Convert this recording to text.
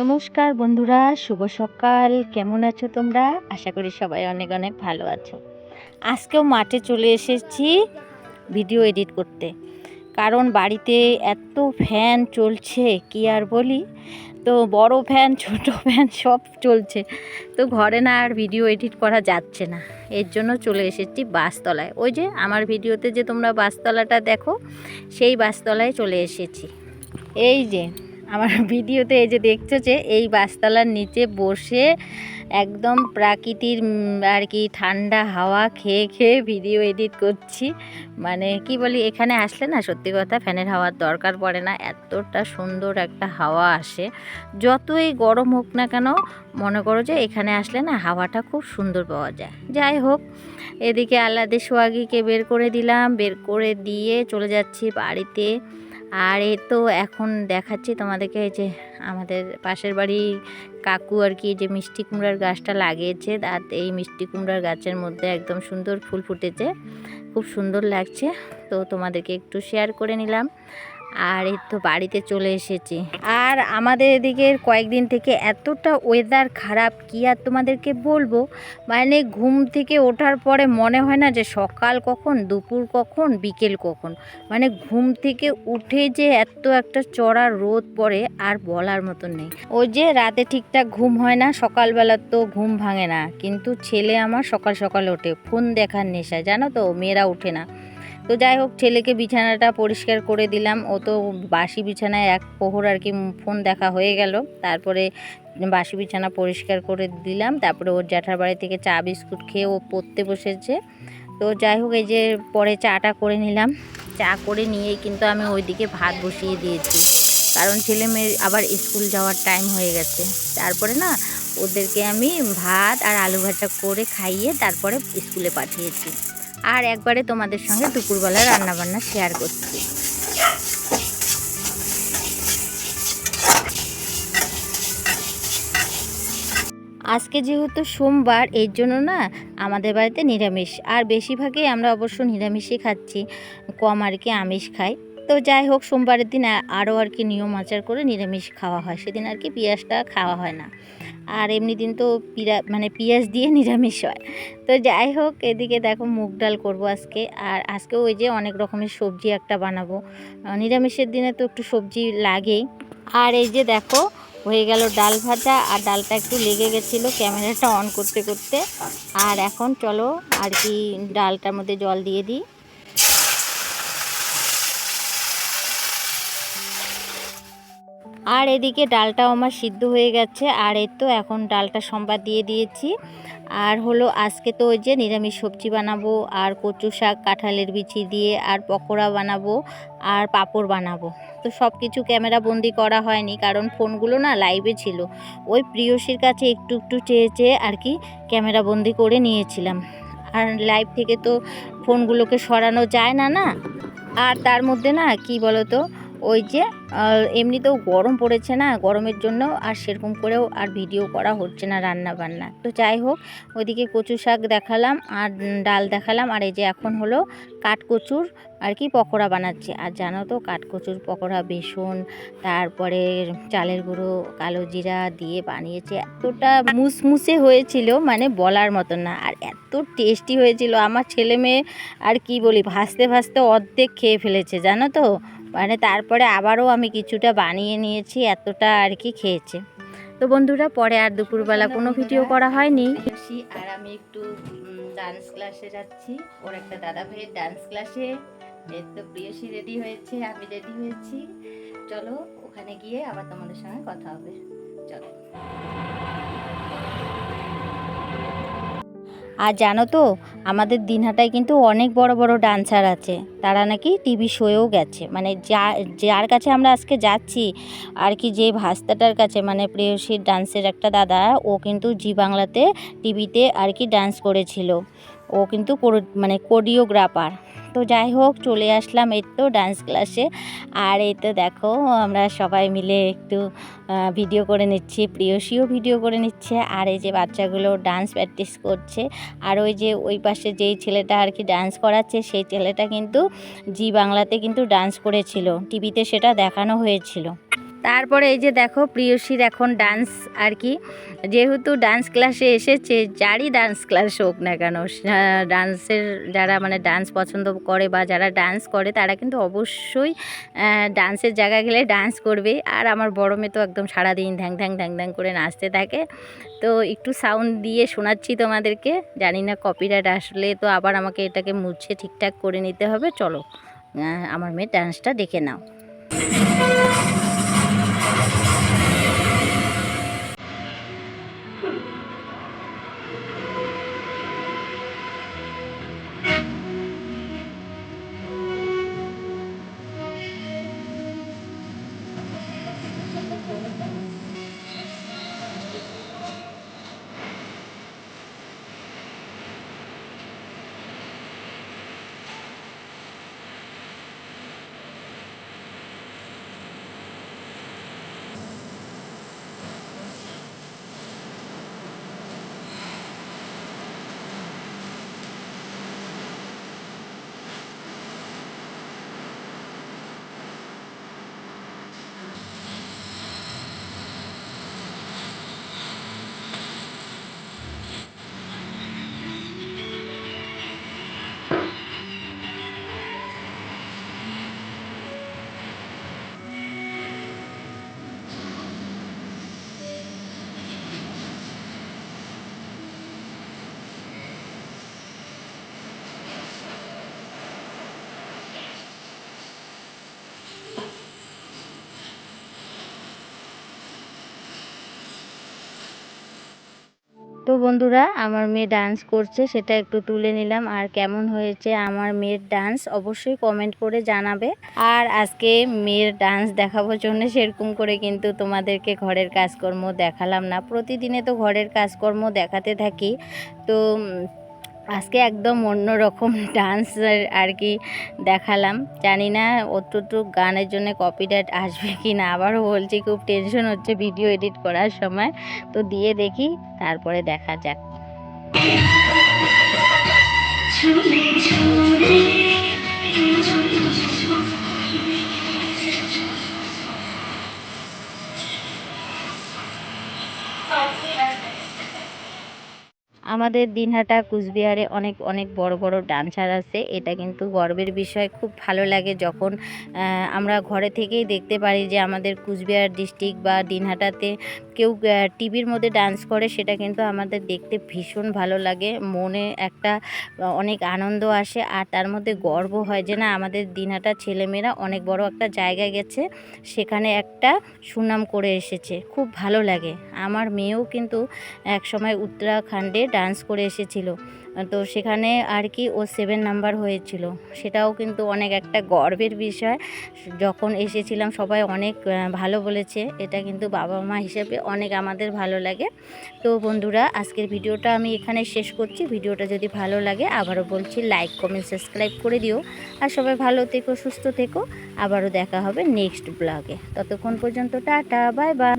নমস্কার বন্ধুরা, শুভ সকাল। কেমন আছো তোমরা? আশা করি সবাই অনেক অনেক ভালো আছো। আজকেও মাঠে চলে এসেছি ভিডিও এডিট করতে। কারণ বাড়িতে এত ফ্যান চলছে, কি আর বলি? তো বড় ফ্যান, ছোট ফ্যান, সব চলছে। তো ঘরে না আর ভিডিও এডিট করা যাচ্ছে না। এর জন্য চলে এসেছি বাসতলায়। ওই যে আমার ভিডিওতে যে তোমরা বাসতলাটা দেখো, সেই বাসতলায় চলে এসেছি। এই যে আমার ভিডিওতে এই যে দেখছ যে এই বাসতলার নিচে বসে একদম প্রাকৃতির আর কি ঠান্ডা হাওয়া খেয়ে খেয়ে ভিডিও এডিট করছি। মানে কি বলি, এখানে আসলে না সত্যি কথা ফ্যানের হাওয়ার দরকার পড়ে না, এতটা সুন্দর একটা হাওয়া আসে। যতই গরম হোক না কেন, মনে করো যে এখানে আসলে না হাওয়াটা খুব সুন্দর পাওয়া যায়। যাই হোক, এদিকে আল্লাদের সোয়াগিকে বের করে দিলাম, বের করে দিয়ে চলে যাচ্ছি বাড়িতে। আর এ তো এখন দেখাচ্ছি তোমাদেরকে যে আমাদের পাশের বাড়ি কাকু আর কি যে মিষ্টি কুমড়ার গাছটা লাগিয়েছে। আর এই মিষ্টি কুমড়ার গাছের মধ্যে একদম সুন্দর ফুল ফুটেছে। খুব সুন্দর লাগছে। তো তোমাদেরকে একটু শেয়ার করে নিলাম। আর এই তো বাড়িতে চলে এসেছি। আর আমাদের এদিকের কয়েকদিন থেকে এতটা ওয়েদার খারাপ, কি আর তোমাদেরকে বলব? মানে ঘুম থেকে ওঠার পরে মনে হয় না যে সকাল কখন, দুপুর কখন, বিকেল কখন? মানে ঘুম থেকে উঠে যে এত একটা চড়া রোদ পড়ে আর বলার মতন নেই। ওই যে রাতে ঠিকঠাক ঘুম হয় না, সকালবেলা তো ঘুম ভাঙে না। কিন্তু ছেলে আমার সকাল সকাল ওঠে, ফোন দেখার নেশায়। জানো তো, মেয়েরা ওঠে না। তো যাই হোক, ছেলেকে বিছানাটা পরিষ্কার করে দিলাম। ও তো বাসি বিছানায় এক প্রহর আর কি ফোন দেখা হয়ে গেল। তারপরে বাসি বিছানা পরিষ্কার করে দিলাম। তারপরে ওর জ্যাঠার বাড়ি থেকে চা বিস্কুট খেয়ে ও পড়তে বসেছে। তো যাই হোক, এই যে পরে চাটা করে নিলাম। চা করে নিয়েই কিন্তু আমি ওইদিকে ভাত বসিয়ে দিয়েছি। কারণ ছেলে মেয়ের আবার স্কুল যাওয়ার টাইম হয়ে গেছে। তারপরে না, ওদেরকে আমি ভাত আর আলু ভাজা করে খাইয়ে তারপরে স্কুলে পাঠিয়েছি। আর একবারে তোমাদের সঙ্গে দুপুরবেলা রান্নাবান্না শেয়ার করছি। আজকে যেহেতু সোমবার, এর জন্য না আমাদের বাড়িতে নিরামিষ। আর বেশিরভাগই আমরা অবশ্য নিরামিষই খাচ্ছি, কম আর কি আমিষ খাই। তো যাই হোক, সোমবারের দিন আরও আর কি নিয়ম আচার করে নিরামিষ খাওয়া হয়। সেদিন আর কি পেঁয়াজটা খাওয়া হয় না। আর এমনি দিন তো পিরা মানে পেঁয়াজ দিয়ে নিরামিষ হয়। তো যাই হোক, এদিকে দেখো মুগ ডাল করব আজকে। আর আজকে ওই যে অনেক রকমের সবজি একটা বানাবো। নিরামিষের দিনে তো একটু সবজি লাগেই। আর এই যে দেখো, হয়ে গেল ডাল ভাজা। আর ডালটা একটু লেগে গেছিল ক্যামেরাটা অন করতে করতে। আর এখন চলো আর কি ডালটার মধ্যে জল দিয়ে দিই। আর এদিকে ডালটাও আমার সিদ্ধ হয়ে গেছে, আর এর তো এখন ডালটা সম্বাদ দিয়ে দিয়েছি। আর হলো আজকে তো ওই যে নিরামিষ সবজি বানাবো, আর কচু শাক, কাঁঠালের বিচি দিয়ে, আর পকোড়া বানাবো, আর পাঁপড় বানাবো। তো সব কিছু ক্যামেরা বন্দি করা হয়নি, কারণ ফোনগুলো না লাইভে ছিল। ওই প্রিয়সীর কাছে একটু একটু চেয়ে চেয়ে আর কি ক্যামেরা বন্দি করে নিয়েছিলাম। আর লাইভ থেকে তো ফোনগুলোকে সরানো যায় না না? আর তার মধ্যে না, কি বলো তো ওই যে এমনিতেও গরম পড়েছে না, গরমের জন্য আর সেরকম করেও আর ভিডিও করা হচ্ছে না রান্না বান্না তো যাই হোক, ওইদিকে কচু শাক দেখালাম আর ডাল দেখালাম, আর এই যে এখন হলো কাঠকচুর আর কি পকোড়া বানাচ্ছে। আর জানো তো, কাঠকচুর পকোড়া, বেসন, তারপরে চালের গুঁড়ো, কালো জিরা দিয়ে বানিয়েছে। এতটা মুসমুসে হয়েছিল মানে বলার মতন না, আর এত টেস্টি হয়েছিল। আমার ছেলে মেয়ে আর কি বলি ভাসতে ভাসতে অর্ধেক খেয়ে ফেলেছে, জানো তো? মানে তারপরে আবারও আমি কিছুটা বানিয়ে নিয়েছি, এতটা আর কি খেয়েছে। তো বন্ধুরা, পরে আর দুপুরবেলা কোনো ভিডিও করা হয়নি। আর আমি একটু ডান্স ক্লাসে যাচ্ছি। ওর একটা দাদা ভাইয়ের ডান্স ক্লাসে তো প্রিয়সী রেডি হয়েছে, আমি রেডি হয়েছি। চলো, ওখানে গিয়ে আবার তোমাদের সঙ্গে কথা হবে। চলো। আর জানো তো, আমাদের দিনহাটায় কিন্তু অনেক বড় বড় ডান্সার আছে। তারা নাকি টিভি শোয়েও গেছে। মানে যা, যার কাছে আমরা আজকে যাচ্ছি, আর কি যে ভাস্তাটার কাছে মানে প্রেয়সীর ডান্সের একটা দাদা, ও কিন্তু জি বাংলাতে টিভিতে আর কি ডান্স করেছিল। ও কিন্তু মানে কোরিওগ্রাফার তো যাই হোক, চলে আসলাম এই তো ডান্স ক্লাসে আর এই তো দেখো, আমরা সবাই মিলে একটু ভিডিও করে নিচ্ছি, প্রিয়সীও ভিডিও করে নিচ্ছে। আর এই যে বাচ্চাগুলো ডান্স প্র্যাকটিস করছে, আর ওই যে ওই পাশে যেই ছেলেটা আর কি ডান্স করাচ্ছে, সেই ছেলেটা কিন্তু জি বাংলাতে কিন্তু ডান্স করেছিল। টিভিতে সেটা দেখানো হয়েছিল। তারপরে এই যে দেখো প্রিয়সীর এখন ডান্স আর কি। যেহেতু ডান্স ক্লাসে এসেছে, যারই ডান্স ক্লাস হোক না কেন ডান্সের যারা মানে ডান্স পছন্দ করে বা যারা ডান্স করে, তারা কিন্তু অবশ্যই ডান্সের জায়গা গেলে ডান্স করবে। আর আমার বড় মেয়ে তো একদম সারাদিন ধ্যাং ধ্যাং ধ্যাং ধ্যাং করে নাচতে থাকে। তো একটু সাউন্ড দিয়ে শোনাচ্ছি তোমাদেরকে। জানি না কপিরাইট আসলে তো আবার আমাকে এটাকে মুছে ঠিকঠাক করে নিতে হবে। চলো আমার মেয়ে ডান্সটা দেখে নাও। তো বন্ধুরা, আমার মেয়ে ডান্স করছে, সেটা একটু তুলে নিলাম। আর কেমন হয়েছে আমার মেয়ের ডান্স অবশ্যই কমেন্ট করে জানাবে। আর আজকে মেয়ের ডান্স দেখাবার জন্য সেরকম করে কিন্তু তোমাদেরকে ঘরের কাজকর্ম দেখালাম না। প্রতিদিনে তো ঘরের কাজকর্ম দেখাতে থাকি। তো আজকে একদম অন্য রকম ডান্স আর কি দেখালাম। জানি না অতটুকু গানের জন্য কপিডাইট আসবে কি না আবারও বলছি খুব টেনশন হচ্ছে ভিডিও এডিট করার সময়। তো দিয়ে দেখি, তারপরে দেখা যাক। আমাদের দিনহাটা কুচবিহারে অনেক অনেক বড় বড় ডান্সার আছে। এটা কিন্তু গর্বের বিষয়। খুব ভালো লাগে যখন আমরা ঘরে থেকেই দেখতে পারি যে আমাদের কুচবিহার ডিস্ট্রিক্ট বা দিনহাটাতে কেউ টিভির মধ্যে ডান্স করে, সেটা কিন্তু আমাদের দেখতে ভীষণ ভালো লাগে। মনে একটা অনেক আনন্দ আসে। আর তার মধ্যে গর্ব হয় যে, না, আমাদের দিনাটা ছেলেমেয়েরা অনেক বড় একটা জায়গায় গেছে। সেখানে একটা সুনাম করে এসেছে। খুব ভালো লাগে। আমার মেয়েও কিন্তু এক সময় উত্তরাখণ্ডে ডান্স করে এসেছিল। তো সেখানে আর কি ও সেভেন নাম্বার হয়েছিল। সেটাও কিন্তু অনেক একটা গর্বের বিষয়। যখন এসেছিলাম, সবাই অনেক ভালো বলেছে। এটা কিন্তু বাবা মা হিসেবে অনেক আমাদের ভালো লাগে। তো বন্ধুরা, আজকের ভিডিওটা আমি এখানে শেষ করছি। ভিডিওটা যদি ভালো লাগে, আবারও বলছি লাইক কমেন্ট সাবস্ক্রাইব করে দিও। আর সবাই ভালো থেকো, সুস্থ থেকো। আবারও দেখা হবে নেক্সট ব্লগে ততক্ষণ পর্যন্ত টাটা বাই বাই